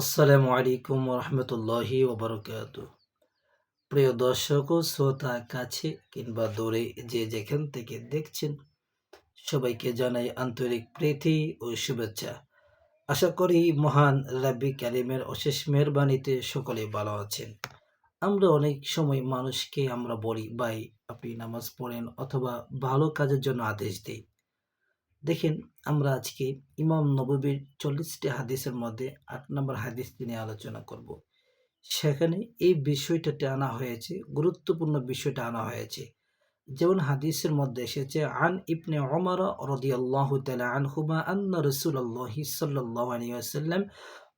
আসসালামু আলাইকুম রহমতুল্লাহি ওবরকাত। প্রিয় দর্শক ও শ্রোতা, কাছে কিংবা দূরে যে যেখান থেকে দেখছেন, সবাইকে জানাই আন্তরিক প্রীতি ও শুভেচ্ছা। আশা করি মহান রাব্বি কারিমের অশেষ মেহরবানিতে সকলে ভালো আছেন। আমরা অনেক সময় মানুষকে আমরা বলি, ভাই, আপনি নামাজ পড়েন অথবা ভালো কাজের জন্য আদেশ দিই দেখেন আমরা আজকে ইমাম নববীর চল্লিশটি হাদিসের মধ্যে আট নম্বর হাদিসটি নিয়ে আলোচনা করব সেখানে এই বিষয়টাতে আনা হয়েছে গুরুত্বপূর্ণ বিষয়টা আনা হয়েছে যেমন হাদিসের মধ্যে এসেছে আন ইবনে ওমর রাদিয়াল্লাহু তাআলা আনহুমা আন্না রাসূলুল্লাহ সাল্লাল্লাহু আলাইহি ওয়াসাল্লাম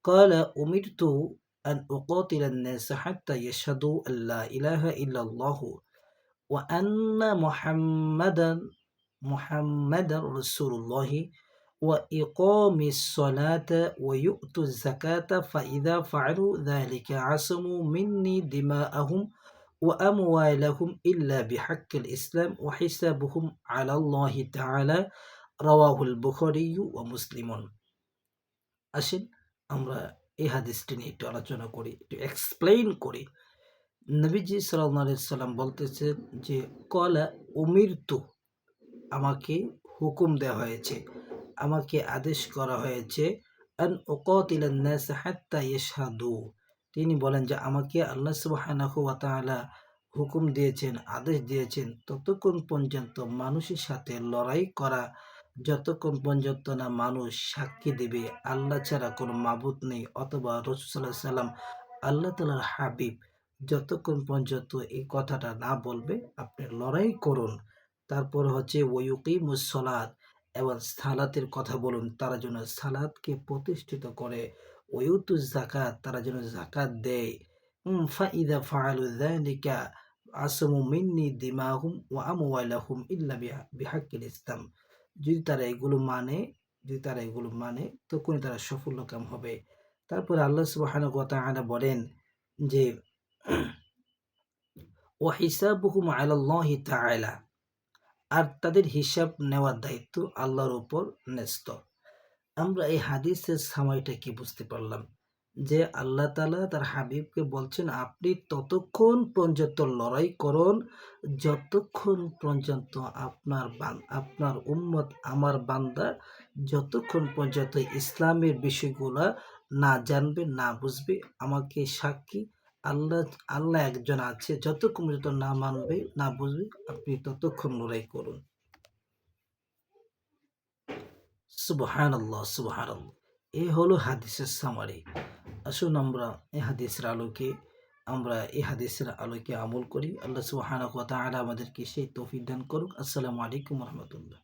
قال أمرت أن أقاتل الناس حتى يشهدوا أن لا إله إلا الله وأن محمدا মোহাম্মদ রসুল্লাহ ওয়া ইকমিস সলাত ওয়া ইউতু যাকাত ফাইদা ফাআলু যালিকা আসমু মিন্নি দিমাআহুম ওয়া আমওয়ালাহুম ইল্লা বিহাক্কিল ইসলাম ওয়া হিসাবুহুম আলাল্লাহি তাআলা রাওয়াহুল বুখারী ওয়া মুসলিমুন আসেন, আমরা এই হাদিসটি নিয়ে একটু আলোচনা করি, একটু এক্সপ্লেইন করি। নবীজি সাল্লাহ সাল্লাম বলতেছেন যে, কলা উমির তু আমাকে হুকুম দেওয়া হয়েছে। আমাকে আদেশ করা হয়েছে তিনি বলেন যে, আমাকে আল্লাহ সুবহানাহু হুকুম দিয়েছেন, আদেশ দিয়েছেন, ততক্ষণ পর্যন্ত মানুষের সাথে লড়াই করা, যতক্ষণ পর্যন্ত না মানুষ সাক্ষী দেবে, আল্লাহ ছাড়া কোনো মাবুদ নেই অথবা রসুল্লাহ সাল্লাম আল্লাহ তালার হাবিব। যতক্ষণ পর্যন্ত এই কথাটা না বলবে, আপনি লড়াই করুন। তারপর হচ্ছে ওয়ুকি মুসলাদ এবং সালাতের কথা বলুন, তারা যেন সালাদকে প্রতিষ্ঠিত করে। ওয়ুতু জাকাত তারা যেন জাকাত দেয়। ফাইদা ফাআলু যালিকা, আসমু মিন্নি দিমাহুম ওয়া আমওয়ালাহুম ইল্লা বিহাক্কিল ইসলাম। যদি তারা এগুলো মানে যদি তারা এগুলো মানে তখনই তারা সফল কাম হবে। তারপরে আল্লাহ সুবহানাহু ওয়া তাআলা বলেন যে, ওয়া হিসাবুহুম আলাল্লাহি তাআলা। আর তাদের হিসাব নেওয়ার দায়িত্ব আল্লাহর উপর ন্যস্ত। আমরা এই হাদিসের সময়টা কি বুঝতে পারলাম? যে আল্লাহ তালা তার হাবিবকে বলছেন, আপনি ততক্ষণ পর্যন্ত লড়াই করুন, যতক্ষণ পর্যন্ত আপনার আপনার উম্মত আমার বান্দা, যতক্ষণ পর্যন্ত ইসলামের বিষয়গুলো না জানবে, না বুঝবে, আমাকে সাক্ষী আল্লাহ আল্লাহ একজন আছে, যতক্ষণ পর্যন্ত না মানবে, না বুঝবে, আপনি ততক্ষণ লড়াই করুন। সুবহান আল্লাহ সুবহান এই হলো হাদিসের সামারি আসুন আমরা এই হাদিসের আলোকে, আমরা এই হাদিসের আলোকে আমল করি। আল্লাহ ওয়া তাআলা আমাদেরকে সেই তৌফিক দান করুক। আসসালামু আলাইকুম রহমতুল্লাহ।